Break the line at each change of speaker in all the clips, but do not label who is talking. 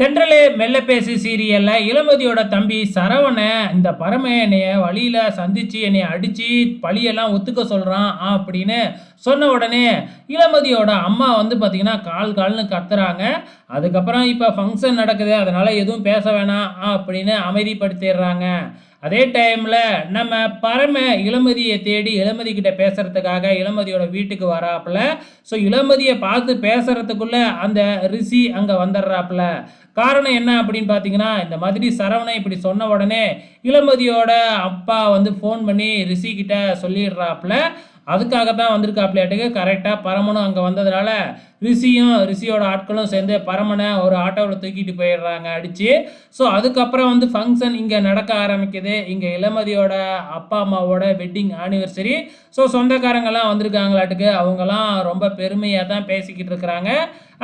தென்றலே மெல்ல பேசு சீரியலில். இளமதியோட தம்பி சரவணை இந்த பரம என்னைய வழியில் சந்தித்து என்னைய அடித்து பழியெல்லாம் ஒத்துக்க சொல்கிறான் அப்படின்னு சொன்ன உடனே இளமதியோட அம்மா வந்து பார்த்திங்கன்னா கால் கால்னு கத்துறாங்க. அதுக்கப்புறம் இப்போ ஃபங்க்ஷன் நடக்குது அதனால் எதுவும் பேச வேணாம் அப்படின்னு அமைதிப்படுத்திடுறாங்க. அதே டைமில் நம்ம பரம இளமதியை தேடி இளமதி கிட்ட பேசுகிறதுக்காக இளமதியோட வீட்டுக்கு வராப்புல. ஸோ இளமதியை பார்த்து பேசுகிறதுக்குள்ளே அந்த ரிஷி அங்கே வந்துடுறாப்புல. காரணம் என்ன அப்படின்னு பார்த்தீங்கன்னா இந்த மாதிரி சரவணன் இப்படி சொன்ன உடனே இளமதியோட அப்பா வந்து ஃபோன் பண்ணி ரிஷி கிட்ட சொல்லிடுறாப்புல. அதுக்காக தான் வந்திருக்காப்லையாட்டுக்கு கரெக்டாக பரமனும் அங்கே வந்ததுனால ரிஷியும் ரிஷியோட ஆட்களும் சேர்ந்து பரமனை ஒரு ஆட்டோவில் தூக்கிட்டு போயிடுறாங்க அடித்து ஸோ அதுக்கப்புறம் வந்து ஃபங்க்ஷன் இங்கே நடக்க ஆரம்பிக்குது. இங்கே இளமதியோட அப்பா அம்மாவோட வெட்டிங் ஆனிவர்சரி ஸோ சொந்தக்காரங்கெல்லாம் வந்திருக்காங்களாட்டுக்கு அவங்கெல்லாம் ரொம்ப பெருமையாக தான் பேசிக்கிட்டு இருக்கிறாங்க.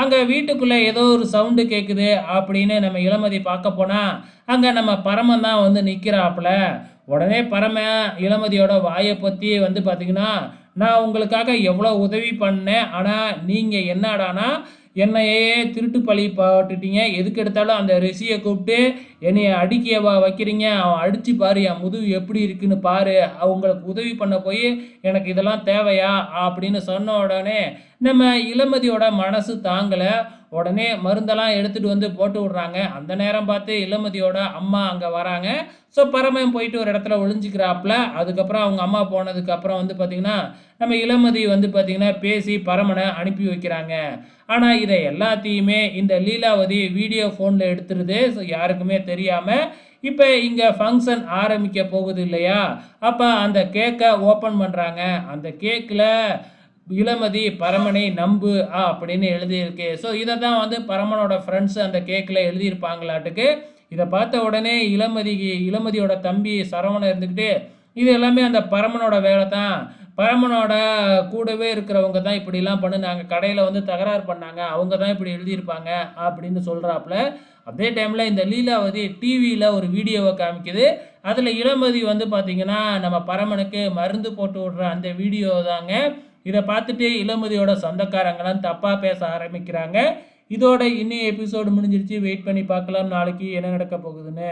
அங்கே வீட்டுக்குள்ளே ஏதோ ஒரு சவுண்டு கேட்குது அப்படின்னு நம்ம இளமதி பார்க்க போனால் அங்கே நம்ம பரமன் தான் வந்து நிற்கிறாப்புல உடனே பரம இளமதியோட வாயை பற்றி வந்து பார்த்தீங்கன்னா நான் உங்களுக்காக எவ்வளோ உதவி பண்ணேன் ஆனால் நீங்கள் என்னடானா என்னையே திருட்டு பழி போட்டுட்டீங்க. எதுக்கு எடுத்தாலும் அந்த ரிஷியை கூப்பிட்டு என்னைய அடிக்க வைக்கிறீங்க? அவன் அடித்து பாரு என் முதுகு எப்படி இருக்குன்னு பாரு. அவங்களுக்கு உதவி பண்ண போய் எனக்கு இதெல்லாம் தேவையா? அப்படின்னு சொன்ன உடனே நம்ம இளமதியோட மனசு தாங்கலை. உடனே மருந்தெல்லாம் எடுத்துகிட்டு வந்து போட்டு விட்றாங்க. அந்த நேரம் பார்த்து இளமதியோட அம்மா அங்கே வராங்க. ஸோ பரமன் போயிட்டு ஒரு இடத்துல ஒளிஞ்சிக்கிறாப்புல. அதுக்கப்புறம் அவங்க அம்மா போனதுக்கப்புறம் வந்து பார்த்திங்கன்னா நம்ம இளமதி வந்து பார்த்திங்கன்னா பேசி பரமனை அனுப்பி வைக்கிறாங்க. ஆனால் இதை எல்லாத்தையுமே இந்த லீலாவதி வீடியோ ஃபோனில் எடுத்துருது. ஸோ யாருக்குமே தெரியாமல் இப்போ இங்கே ஃபங்க்ஷன் ஆரம்பிக்க போகுது இல்லையா? அப்போ அந்த கேக்கை ஓப்பன் பண்ணுறாங்க அந்த கேக்கில் இளமதி பரமனை நம்பு ஆ அப்படின்னு எழுதியிருக்கு. ஸோ இதை தான் வந்து பரமனோட ஃப்ரெண்ட்ஸ் அந்த கேக்கில் எழுதியிருப்பாங்களாட்டுக்கு. இதை பார்த்த உடனே இளமதிக்கு இளமதியோட தம்பி சரவணன் இருந்துக்கிட்டு இது எல்லாமே அந்த பரமனோட வேலை தான் பரமனோட கூடவே இருக்கிறவங்க தான் இப்படிலாம் பண்ணுனாங்க. கடையில் வந்து தகராறு பண்ணாங்க. அவங்க தான் இப்படி எழுதியிருப்பாங்க அப்படின்னு சொல்கிறாப்புல அதே டைமில் இந்த லீலாவதி டிவியில் ஒரு வீடியோவை காமிக்குது. அதில் இளமதி வந்து பார்த்திங்கன்னா நம்ம பரமனுக்கு மருந்து போட்டு விடுற அந்த வீடியோ தாங்க இதை பார்த்துட்டு இளமதியோட சொந்தக்காரங்களாம் தப்பாக பேச ஆரம்பிக்கிறாங்க. இதோட இன்னும் எபிசோடு முடிஞ்சிருச்சு. வெயிட் பண்ணி பார்க்கலாம். நாளைக்கு என்ன நடக்க போகுதுன்னு.